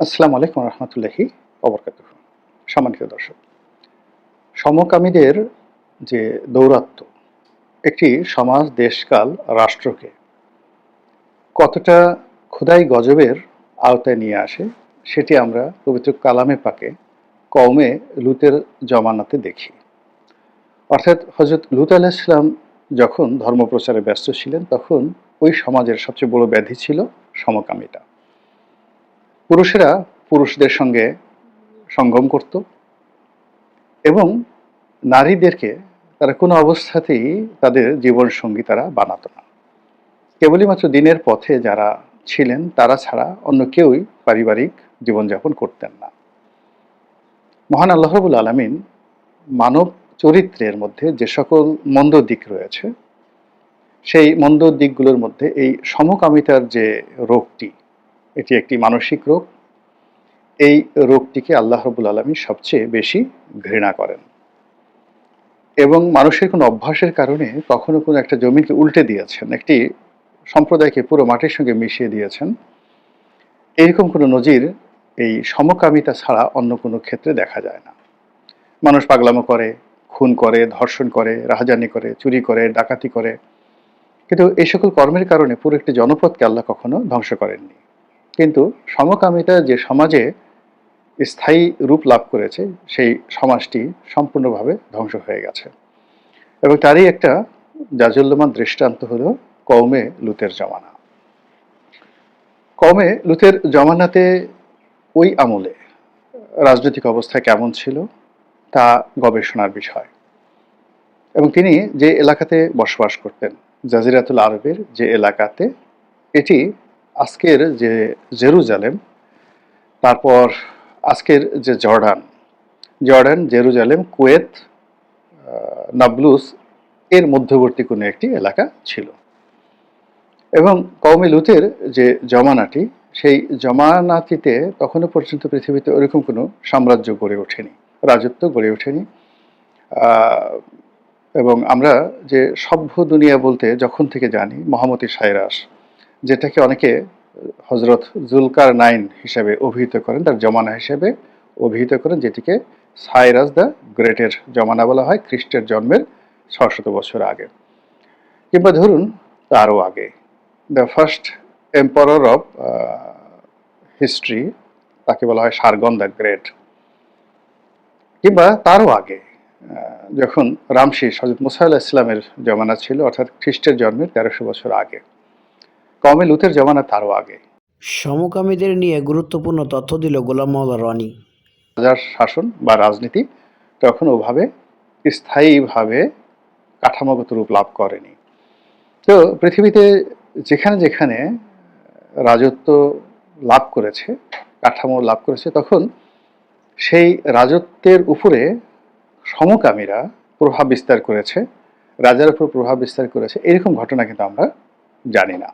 আসসালামু আলাইকুম রহমতুল্লাহি অবরকাত সম্মানিত দর্শক, সমকামীদের যে দৌরাত্ম একটি সমাজ, দেশকাল, রাষ্ট্রকে কতটা খোদাই গজবের আওতায় নিয়ে আসে, সেটি আমরা পবিত্র কালামে পাকে কওমে লুতের জমানাতে দেখি। অর্থাৎ হজরত লুত আলাহিসাম যখন ধর্মপ্রচারে ব্যস্ত ছিলেন, তখন ওই সমাজের সবচেয়ে বড় ব্যাধি ছিল সমকামিতা পুরুষেরা পুরুষদের সঙ্গে সঙ্গম করত এবং নারীদেরকে তারা কোনো অবস্থাতেই তাদের জীবন সঙ্গী তারা বানাতো না। কেবলই মাত্র দিনের পথে যারা ছিলেন, তারা ছাড়া অন্য কেউই পারিবারিক জীবনযাপন করতেন না। মহান আল্লাহবুল আলমিন মানব চরিত্রের মধ্যে যে সকল মন্দ দিক রয়েছে, সেই মন্দ দিকগুলোর মধ্যে এই সমকামিতার যে রোগটি এটি একটি মানসিক রোগ। এই রোগটিকে আল্লাহ রবুল আলমী সবচেয়ে বেশি ঘৃণা করেন। এবং মানুষের কোনো অভ্যাসের কারণে কখনো কোনো একটা জমিকে উল্টে দিয়েছেন, একটি সম্প্রদায়কে পুরো মাটির সঙ্গে মিশিয়ে দিয়েছেন। এরকম কোনো নজির এই সমকামিতা ছাড়া অন্য কোনো ক্ষেত্রে দেখা যায় না। মানুষ পাগলামো করে, খুন করে, ধর্ষণ করে, রাহাজানি করে, চুরি করে, ডাকাতি করে। কিন্তু এই সকল কর্মের কারণে পুরো একটি জনপদকে আল্লাহ কখনো ধ্বংস করেননি। কিন্তু সমকামিতা যে সমাজে স্থায়ী রূপ লাভ করেছে, সেই সমাজটি সম্পূর্ণভাবে ধ্বংস হয়ে গেছে। এবং তারই একটা জাজল্যমান দৃষ্টান্ত হল কৌমে লুতের জমানা। কৌমে লুতের জমানাতে ওই আমলে রাজনৈতিক অবস্থা কেমন ছিল, তা গবেষণার বিষয়। এবং তিনি যে এলাকাতে বসবাস করতেন, জাজিরাতুল আরবের যে এলাকাতে, এটি আজকের যে জেরুজালেম, তারপর আজকের যে Jordan. Jordan, Jerusalem, Kuwait Nablus এর মধ্যবর্তী কোনো একটি এলাকা ছিল। এবং কৌমি লুতের যে জমানাটি, সেই জমানাতিতে তখনও পর্যন্ত পৃথিবীতে ওরকম কোনো সাম্রাজ্য গড়ে ওঠেনি, রাজত্ব গড়ে ওঠেনি। এবং আমরা যে সভ্য দুনিয়া বলতে যখন থেকে জানি, মহামতি সাইরাস, যেটাকে অনেকে হজরত জুলকার নাইন হিসেবে অভিহিত করেন, তার জমানা হিসেবে অভিহিত করেন, যেটিকে সাইরাস দ্য গ্রেটের জমানা বলা হয়, খ্রিস্টের জন্মের ছশত বছর আগে। কিংবা ধরুন, তারও আগে। The first emperor of history, তাকে বলা হয় সারগন দ্য গ্রেট। কিংবা তারও আগে যখন রামশি হজরত মুসা আল্লাহ ইসলামের জমানা ছিল, অর্থাৎ খ্রিস্টের জন্মের তেরোশো বছর আগে। কমে লুতের জমানা তারও আগে। সমকামীদের নিয়ে গুরুত্বপূর্ণ তথ্য দিল গোলাম মোহাম্মদ রনি। রাজার শাসন বা রাজনীতি তখন ওভাবে স্থায়ীভাবে কাঠামোগত রূপ লাভ করেনি। তো পৃথিবীতে যেখানে যেখানে রাজত্ব লাভ করেছে কাঠামো লাভ করেছে তখন সেই রাজত্বের উপরে সমকামীরা প্রভাব বিস্তার করেছে রাজার উপর প্রভাব বিস্তার করেছে এরকম ঘটনা কিন্তু আমরা জানি না।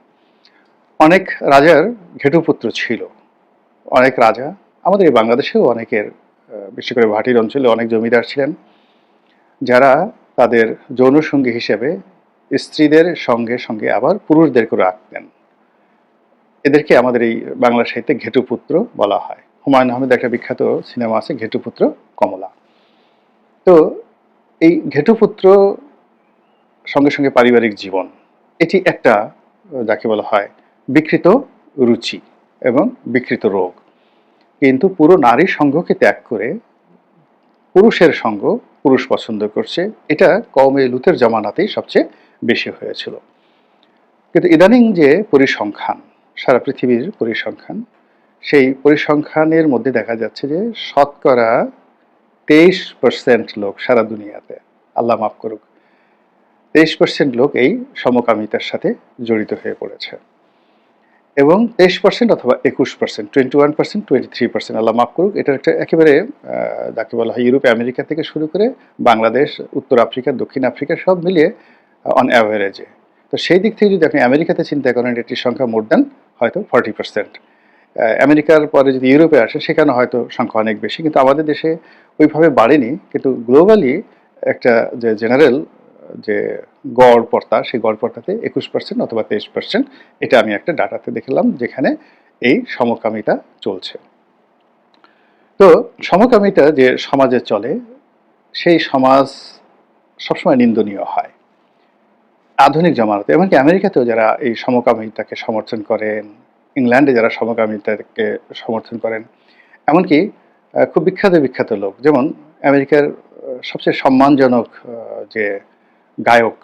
অনেক রাজার ঘেটুপুত্র ছিল। অনেক রাজা, আমাদের এই বাংলাদেশেও অনেকের বিশেষ করে ভাটির অঞ্চলে অনেক জমিদার ছিলেন, যারা তাদের যৌনসঙ্গী হিসেবে স্ত্রীদের সঙ্গে সঙ্গে আবার পুরুষদেরকে রাখতেন এদেরকে আমাদের এই বাংলা সাহিত্যে ঘেটুপুত্র বলা হয়। হুমায়ুন আহমেদ একটা বিখ্যাত সিনেমা আছে ঘেটুপুত্র কমলা। তো এই ঘেটুপুত্র সঙ্গে সঙ্গে পারিবারিক জীবন, এটি একটা, যাকে বলা হয় বিকৃত রুচি এবং বিকৃত রোগ। কিন্তু পুরো নারী সঙ্গকে ত্যাগ করে পুরুষের সঙ্গ পুরুষ পছন্দ করছে, এটা কমে লুতের জমানাতেই সবচেয়ে বেশি হয়েছিল। কিন্তু ইদানিং যে পরিসংখ্যান, সারা পৃথিবীর পরিসংখ্যান, সেই পরিসংখ্যানের মধ্যে দেখা যাচ্ছে যে শতকরা তেইশ পার্সেন্ট লোক সারা দুনিয়াতে, আল্লাহ মাফ করুক, তেইশ পার্সেন্ট লোক এই সমকামিতার সাথে জড়িত হয়ে পড়েছে। এবং তেইশ পার্সেন্ট অথবা একুশ percent twenty one percent twenty three percent আল্লাহ মাফ করুক, এটার একটা একেবারে যাকে বলা হয় ইউরোপ, আমেরিকা থেকে শুরু করে বাংলাদেশ, উত্তর আফ্রিকা, দক্ষিণ আফ্রিকা, সব মিলিয়ে অন অ্যাভারেজে তো সেই দিক থেকে যদি আপনি আমেরিকাতে চিন্তা করেন, এটির সংখ্যা মোর দেন হয়তো ফর্টি পার্সেন্ট আমেরিকার পরে যদি ইউরোপে আসে, সেখানে হয়তো সংখ্যা অনেক বেশি, কিন্তু আমাদের দেশে ওইভাবে বাড়েনি, কিন্তু গ্লোবালি একটা যে জেনারেল যে গড় পর্তা, সেই গড় পর্তাতে একুশ পার্সেন্ট অথবা তেইশ পার্সেন্ট এটা আমি একটা ডাটাতে দেখলাম যেখানে এই সমকামিতা চলছে। তো সমকামিতা যে সমাজে চলে, সেই সমাজ সবসময় নিন্দনীয় হয়। আধুনিক জমানাতে, এমনকি আমেরিকাতেও যারা এই সমকামিতাকে সমর্থন করেন, ইংল্যান্ডে যারা সমকামিতাকে সমর্থন করেন, এমনকি খুব বিখ্যাত বিখ্যাত লোক, যেমন আমেরিকার সবচেয়ে সম্মানজনক যে গায়ক,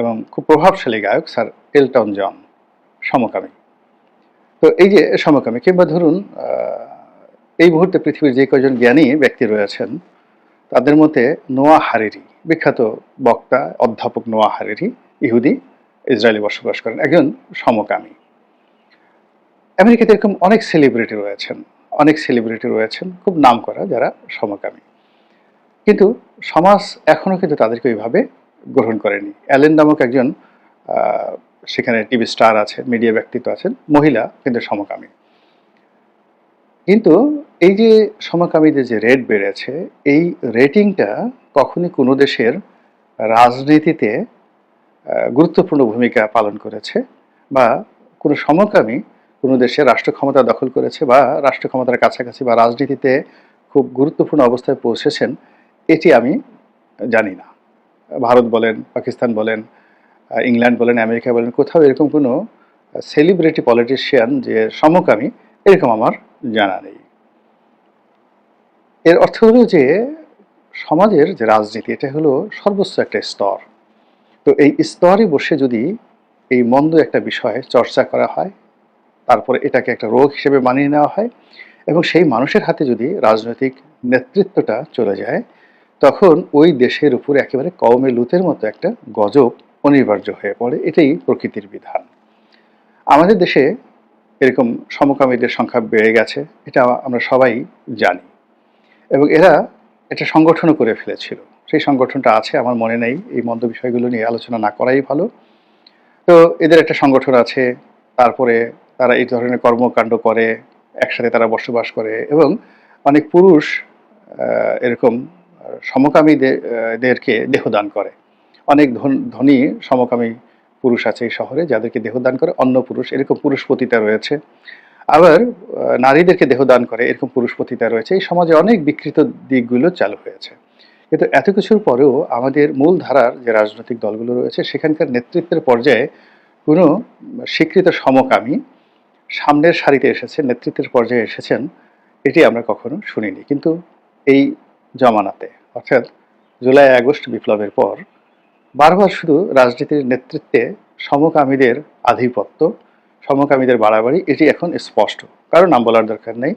এবং খুব প্রভাবশালী গায়ক স্যার এলটন জন, সমকামী। তো এই যে সমকামী, কিংবা ধরুন এই মুহূর্তে পৃথিবীর যে কয়জন জ্ঞানী ব্যক্তি রয়েছেন, তাদের মধ্যে নোয়া হারিরি, বিখ্যাত বক্তা, অধ্যাপক নোয়া হারিরি, ইহুদি, ইসরায়েলে বসবাস করেন, একজন সমকামী। আমেরিকাতে এরকম অনেক সেলিব্রিটি রয়েছেন, অনেক সেলিব্রিটি রয়েছেন, খুব নাম করা যারা সমকামী। কিন্তু সমাজ এখনও কিন্তু তাদেরকে ওইভাবে গ্রহণ করেনি। অ্যালেন নামক একজন সেখানে টিভি স্টার আছেন, মিডিয়া ব্যক্তিত্ব আছেন, মহিলা কিন্তু সমকামী। কিন্তু এই যে সমকামীদের যে রেট বেড়েছে, এই রেটিংটা কখনই কোনো দেশের রাজনীতিতে গুরুত্বপূর্ণ ভূমিকা পালন করেছে বা কোনো সমকামী কোনো দেশের রাষ্ট্র ক্ষমতা দখল করেছে বা রাষ্ট্র ক্ষমতার কাছাকাছি বা রাজনীতিতে খুব গুরুত্বপূর্ণ অবস্থায় পৌঁছেছেন এটি আমি জানি না। ভারত বলেন, পাকিস্তান বলেন ইংল্যান্ড বলেন, আমেরিকা বলেন, কোথাও এরকম কোনো সেলিব্রিটি পলিটিশিয়ান যে সমকামী এরকম আমার জানা নেই। এর অর্থ হলো যে, সমাজের যে রাজনীতি, এটা হলো সর্বোচ্চ একটা স্তর। তো এই স্তরে বসে যদি এই মন্দ একটা বিষয়ে চর্চা করা হয়, তারপরে এটাকে একটা রোগ হিসেবে মানিয়ে নেওয়া হয়, এবং সেই মানুষের হাতে যদি রাজনৈতিক নেতৃত্বটা চলে যায় তখন ওই দেশের উপর একেবারে কওমে লুতের মতো একটা গজব অনিবার্য হয়ে পড়ে। এটাই প্রকৃতির বিধান। আমাদের দেশে এরকম সমকামীদের সংখ্যা বেড়ে গেছে, এটা আমরা সবাই জানি। এবং এরা একটা সংগঠনও করে ফেলেছিল। সেই সংগঠনটা আছে, আমার মনে নেই, এই মন্দ বিষয়গুলো নিয়ে আলোচনা না করাই ভালো। তো এদের একটা সংগঠন আছে, তারপরে তারা এই ধরনের কর্মকাণ্ড করে, একসাথে তারা বসবাস করে এবং অনেক পুরুষ এরকম সমকামীদেরকে দেহদান করে। অনেক ধন- সমকামী পুরুষ আছে এই শহরে যাদেরকে দেহদান করে, অন্য পুরুষ, এরকম পুরুষ পতিতা রয়েছে। আবার নারীদেরকে দেহদান করে, এরকম পুরুষ পতিতা রয়েছে। এই সমাজে অনেক বিকৃত দিকগুলো চালু হয়েছে। কিন্তু এত কিছুর পরেও আমাদের মূল ধারার যে রাজনৈতিক দলগুলো রয়েছে, সেখানকার নেতৃত্বের পর্যায়ে কোনো স্বীকৃত সমকামী সামনের সারিতে এসেছেন নেতৃত্বের পর্যায়ে এসেছেন, এটি আমরা কখনো শুনিনি। কিন্তু এই জমানাতে অর্থাৎ জুলাই আগস্ট বিপ্লবের পর, বারবার শুধু রাজনীতির নেতৃত্বে সমকামীদের আধিপত্য, সমকামীদের বাড়াবাড়ি, এটি এখন স্পষ্ট। কারও নাম বলার দরকার নেই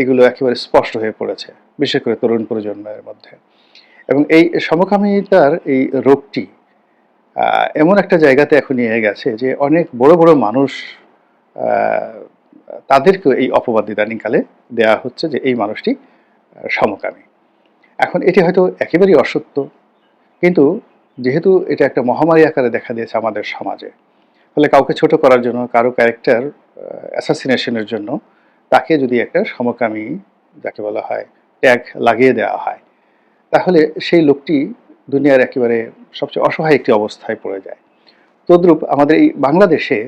এগুলো একেবারে স্পষ্ট হয়ে পড়েছে, বিশেষ করে তরুণ প্রজন্মের মধ্যে। এবং এই সমকামিতার এই রোগটি এমন একটা জায়গাতে এখন নিয়ে গেছে যে অনেক বড় বড় মানুষ তাদেরকেও এই অপবাদ ইদানিংকালে দেওয়া হচ্ছে যে এই মানুষটি সমকামী। এখন এটি হয়তো একেবারেই অসত্য, কিন্তু যেহেতু এটা একটা মহামারী আকারে দেখা দিয়েছে আমাদের সমাজে, ফলে কাউকে ছোট করার জন্য, কারও ক্যারেক্টার অ্যাসাসিনেশনের জন্য তাকে যদি একটা সমকামী, যাকে বলা হয়, ট্যাগ লাগিয়ে দেওয়া হয়, তাহলে সেই লোকটি দুনিয়ার একেবারে সবচেয়ে অসহায় একটি অবস্থায় পড়ে যায়। তদ্রূপ আমাদের এই বাংলাদেশে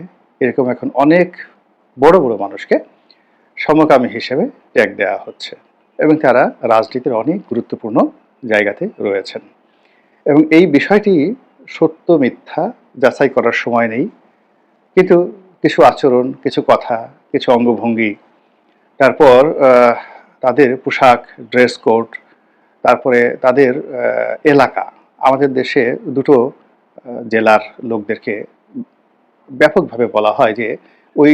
এরকম এখন অনেক বড় বড় মানুষকে সমকামী হিসেবে ট্যাগ দেওয়া হচ্ছে। এবং তারা রাজনীতির অনেক গুরুত্বপূর্ণ জায়গাতে রয়েছেন। এবং এই বিষয়টি সত্য, মিথ্যা যাচাই করার সময় নেই। কিন্তু কিছু আচরণ, কিছু কথা, কিছু অঙ্গভঙ্গি, তারপর তাদের পোশাক, ড্রেস কোড, তারপরে তাদের এলাকা, আমাদের দেশে দুটো জেলার লোকদেরকে ব্যাপকভাবে বলা হয় যে ওই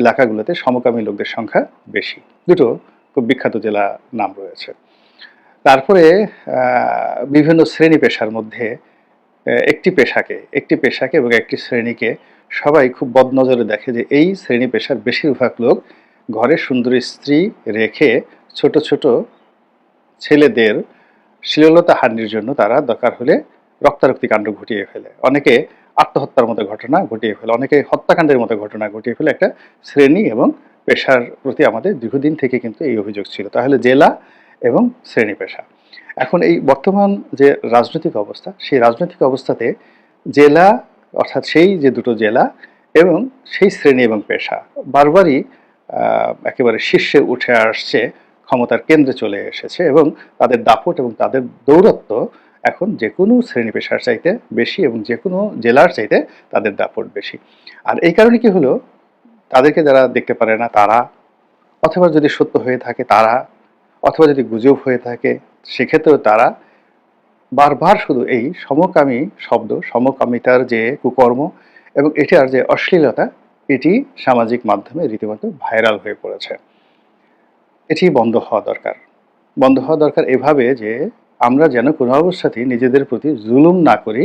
এলাকাগুলোতে সমকামী লোকদের সংখ্যা বেশি। দুটো খুব বিখ্যাত জেলা নাম রয়েছে। তারপরে বিভিন্ন শ্রেণি পেশার মধ্যে একটি পেশাকে একটি পেশাকে এবং একটি শ্রেণীকে সবাই খুব বদনজরে দেখে যে এই শ্রেণি পেশার বেশিরভাগ লোক ঘরে সুন্দরী স্ত্রী রেখে ছোট ছোট ছেলেদের শ্লীলতা হানির জন্য তারা দরকার হলে রক্তারক্তি কাণ্ড ঘটিয়ে ফেলে। অনেকে আত্মহত্যার মতো ঘটনা ঘটিয়ে ফেলে, অনেকে হত্যাকাণ্ডের মতো ঘটনা ঘটিয়ে ফেলে একটা শ্রেণি এবং পেশার প্রতি আমাদের দীর্ঘদিন থেকে কিন্তু এই অভিযোগ ছিল। তাহলে জেলা এবং শ্রেণি পেশা। এখন এই বর্তমান যে রাজনৈতিক অবস্থা, সেই রাজনৈতিক অবস্থাতে জেলা, অর্থাৎ সেই যে দুটো জেলা এবং সেই শ্রেণি এবং পেশা, বারবারই একেবারে শীর্ষে উঠে আসছে, ক্ষমতার কেন্দ্রে চলে এসেছে এবং তাদের দাপট এবং তাদের দৌরত্ব এখন যে কোনো শ্রেণি পেশার চাইতে বেশি এবং যে কোনো জেলার চাইতে তাদের দাপট বেশি। আর এই কারণে কি হলো? তাদেরকে যারা দেখতে পারে না, তারা, অথবা যদি সত্য হয়ে থাকে তারা, অথবা যদি গুজব হয়ে থাকে, সেক্ষেত্রেও তারা বারবার শুধু এই সমকামী শব্দ, সমকামিতার যে কুকর্ম এবং এটার যে অশ্লীলতা, এটি সামাজিক মাধ্যমে রীতিমতো ভাইরাল হয়ে পড়েছে। এটি বন্ধ হওয়া দরকার। বন্ধ হওয়া দরকার এভাবে যে আমরা যেন কোনো অবস্থাতেই নিজেদের প্রতি জুলুম না করি,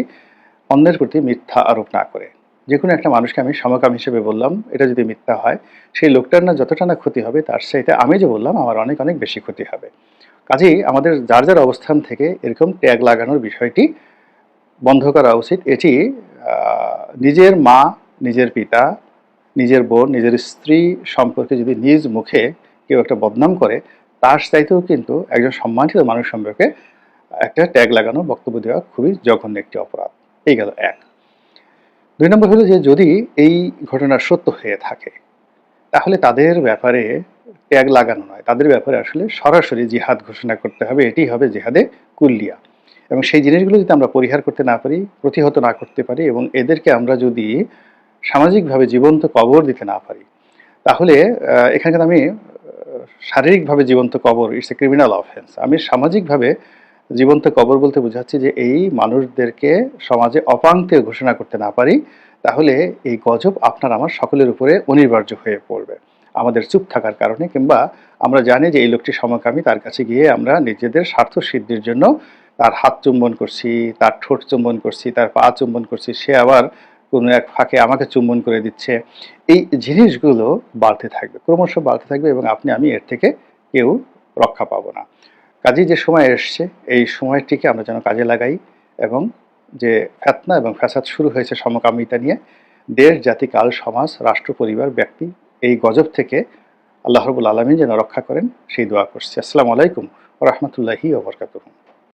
অন্যের প্রতি মিথ্যা আরোপ না করে। যে কোনো একটা মানুষকে আমি সমকাম হিসেবে বললাম, এটা যদি মিথ্যা হয়, সেই লোকটার না যতটা না ক্ষতি হবে, তার চাইতে আমি যে বললাম, আমার অনেক অনেক বেশি ক্ষতি হবে। কাজেই আমাদের যার যার অবস্থান থেকে এরকম ট্যাগ লাগানোর বিষয়টি বন্ধ করা উচিত। এটি নিজের মা, নিজের পিতা, নিজের বোন, নিজের স্ত্রী সম্পর্কে যদি নিজ মুখে কেউ একটা বদনাম করে, তার চাইতেও কিন্তু একজন সম্মানিত মানুষ সম্পর্কে একটা ট্যাগ লাগানো, বক্তব্য দেওয়া খুবই জঘন্য একটি অপরাধ। এই গেল এক। দুই নম্বর হলো যে যদি এই ঘটনা সত্য হয়ে থাকে তাহলে তাদের ব্যাপারে ট্যাগ লাগানো নয়। তাদের ব্যাপারে আসলে সরাসরি জিহাদ ঘোষণা করতে হবে এটি হবে জিহাদে কুল্লিয়া। এবং সেই জিনিসগুলো যদি আমরা পরিহার করতে না পারি প্রতিহত না করতে পারি এবং এদেরকে আমরা যদি সামাজিকভাবে জীবন্ত কবর দিতে না পারি তাহলে আহ, এখানে আমি শারীরিকভাবে জীবন্ত কবর ইটস এ ক্রিমিনাল অফেন্স আমি সামাজিকভাবে জীবন্ত কবর বলতে বোঝাচ্ছি যে এই মানুষদেরকে সমাজে অপাঙ্ক্তেয় ঘোষণা করতে না পারি, তাহলে এই গজব আপনার আমার সকলের উপরে অনিবার্য হয়ে পড়বে। আমাদের চুপ থাকার কারণে কিংবা আমরা জানি যে এই লোকটি সমকামী, তার কাছে গিয়ে আমরা নিজেদের স্বার্থ সিদ্ধির জন্য তার হাত চুম্বন করছি, তার ঠোঁট চুম্বন করছি, তার পা চুম্বন করছি, সে আবার কোনো এক ফাঁকে আমাকে চুম্বন করে দিচ্ছে। এই জিনিসগুলো বাড়তে থাকবে, ক্রমশ বাড়তে থাকবে এবং আপনি, আমি এর থেকে কেউ রক্ষা পাবো না। কাজেই যে সময় এসছে, এই সময়টিকে আমরা যেন কাজে লাগাই এবং যে ফেতনা এবং ফ্যাসাদ শুরু হয়েছে সমকামিতা নিয়ে, দেশ, জাতি, কাল, সমাজ, রাষ্ট্র, পরিবার, ব্যক্তি, এই গজব থেকে আল্লাহ রবুল আলমী যেন রক্ষা করেন, সেই দোয়া করছি। আসসালামু আলাইকুম রহমতুল্লাহি ওবরকাতুহ